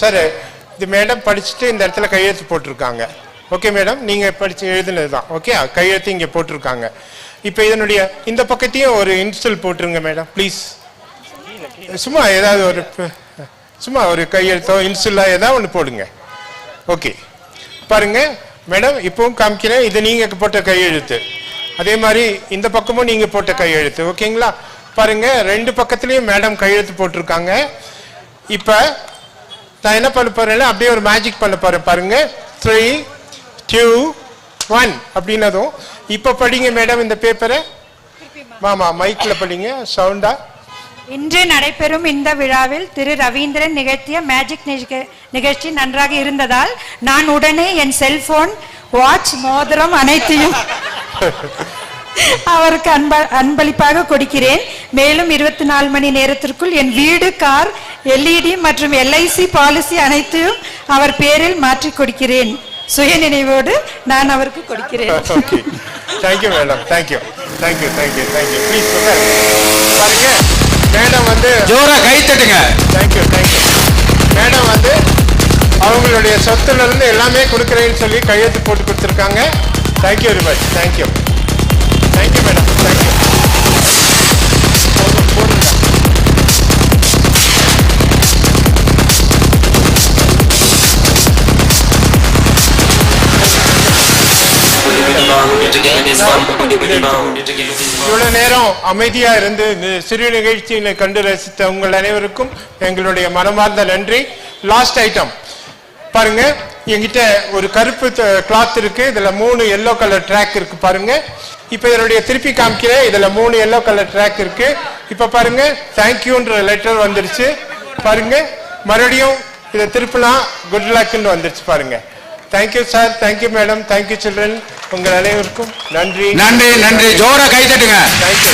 Sir இது madam படிச்சுட்டு இந்த இடத்துல கையெழுத்து போட்டிருக்காங்க. ஓகே மேடம் நீங்கள் படித்து எழுதுனது தான் ஓகே கையெழுத்து இங்கே போட்டிருக்காங்க. இப்போ இதனுடைய இந்த பக்கத்தையும் ஒரு இன்ஸ்டல் போட்டுருங்க மேடம் ப்ளீஸ் சும்மா ஏதாவது ஒரு சும்மா ஒரு கையெழுத்தோ இன்ஸ்டலா ஏதாவது ஒன்று போடுங்க. ஓகே பாருங்கள் மேடம் இப்போவும் காமிக்கிறேன். இது நீங்கள் போட்ட கையெழுத்து. அதே மாதிரி இந்த பக்கமும் நீங்கள் போட்ட கையெழுத்து. ஓகேங்களா பாருங்கள் ரெண்டு பக்கத்துலேயும் மேடம் கையெழுத்து போட்டிருக்காங்க. இப்போ நான் என்ன பண்ண போறேன்னா அப்படியே ஒரு மேஜிக் பண்ண போறேன் பாருங்க. த்ரீ டூ ஒன் அப்படின்னதும். இப்ப படிங்க மேடம் இந்த பேப்பரை ஆமா மைக்ல படிங்க. சவுண்டா இன்று நடைபெறும் இந்த விழாவில் திரு ரவீந்திரன் நிகழ்த்திய மேஜிக் நிக- நிகழ்ச்சி நன்றாக இருந்ததால் நான் உடனே என் செல்போன் வாட்ச் மோதிரம் அனைத்தையும் அவருக்கு அன்ப அன்பளிப்பாக கொடுக்கிறேன். மேலும் இருபத்தி நாலு மணி நேரத்திற்குள் என் வீடு கார் எல்இடி மற்றும் எல்ஐசி பாலிசி அனைத்தையும் அவர் பேரில் மாற்றி கொடுக்கிறேன். சுய நினைவோடு நான் அவருக்கு கொடுக்கிறேன். Thank you madam thank you thank you thank you thank you please பாருங்க. மேடம் வந்து ஜோரா கை தட்டுங்க. தேங்க்யூ தேங்க்யூ மேடம் வந்து அவங்களுடைய சொத்துல இருந்து எல்லாமே கொடுக்குறேன்னு சொல்லி கையெழுத்து போட்டு கொடுத்துருக்காங்க. Thank you very much thank you thank you madam thank you இவ்வளவு நேரம் அமைதியா இருந்து இந்த சிறு நிகழ்ச்சியினை கண்டு ரசித்த உங்கள் அனைவருக்கும் எங்களுடைய மனமார்ந்த நன்றி. லாஸ்ட் ஐட்டம் பாருங்க. என்கிட்ட ஒரு கருப்பு கிளாத் இருக்கு. இதுல மூணு எல்லோ கலர் ட்ராக் இருக்கு பாருங்க. இப்ப இதனுடைய திருப்பி காமிக்கிறேன். இதுல மூணு எல்லோ கலர் ட்ராக் இருக்கு. இப்ப பாருங்க தேங்க்யூன்ற லெட்டர் வந்துருச்சு. பாருங்க மறுபடியும் இதை திருப்பலாம். குட் லக்னு வந்துருச்சு பாருங்க. Thank you sir thank you madam thank you children உங்கள் அனைவருக்கும் நன்றி. நன்றி நன்றி. ஜோரா கை தட்டுங்க. தேங்க்யூ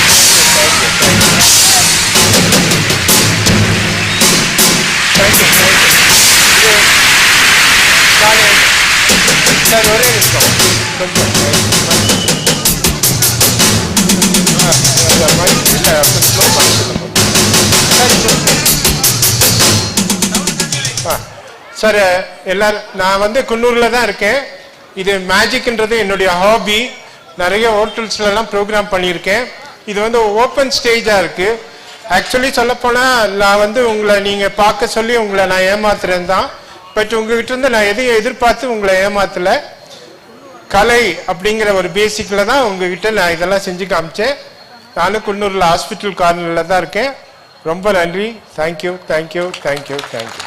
சார், ஆ, சார் எல்லாரும் நான் வந்து குன்னூரில் தான் இருக்கேன். இது மேஜிக்ன்றது என்னுடைய ஹாபி நிறைய ஹோட்டல்ஸ்லலாம் ப்ரோக்ராம் பண்ணியிருக்கேன். இது வந்து ஓப்பன் ஸ்டேஜாக இருக்குது ஆக்சுவலி சொல்லப்போனால் நான் வந்து உங்களை நீங்கள் பார்க்க சொல்லி உங்களை நான் ஏமாத்துறேன் தான். பட் உங்ககிட்ட இருந்து நான் எதையும் எதிர்பார்த்து உங்களை ஏமாத்தலை. கலை அப்படிங்கிற ஒரு பேசிக்கில் தான் உங்ககிட்ட நான் இதெல்லாம் செஞ்சு காமிச்சேன். நானும் குன்னூரில் ஹாஸ்பிட்டல் கார்னரில் தான் இருக்கேன். ரொம்ப நன்றி. Thank you thank you thank you thank you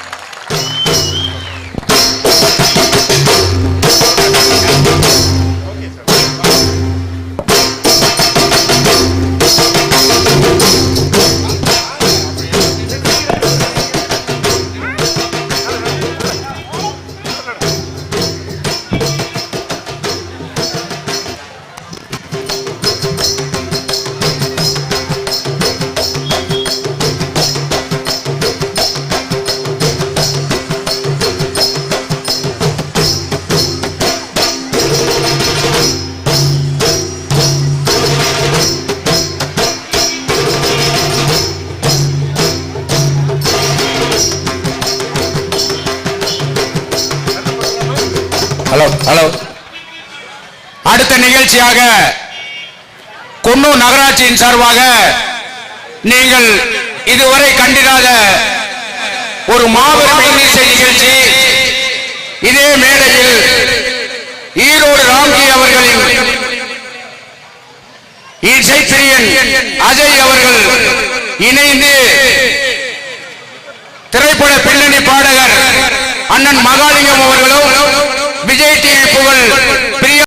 hello hello அடுத்த நிகழ்ச்சியாக குன்னூர் நகராட்சியின் சார்பாக நீங்கள் இதுவரை கண்டிராத ஒரு மாபெரும் நிகழ்ச்சி. இதே மேடையில் ஈரோடு ராம்ஜி அவர்களின் இசைப்பிரியன் அஜய் அவர்கள் இணைந்து திரைப்பட பின்னணி பாடகர் அண்ணன் மகாலிங்கம் அவர்களும் വിജയ് ടി പുകൾ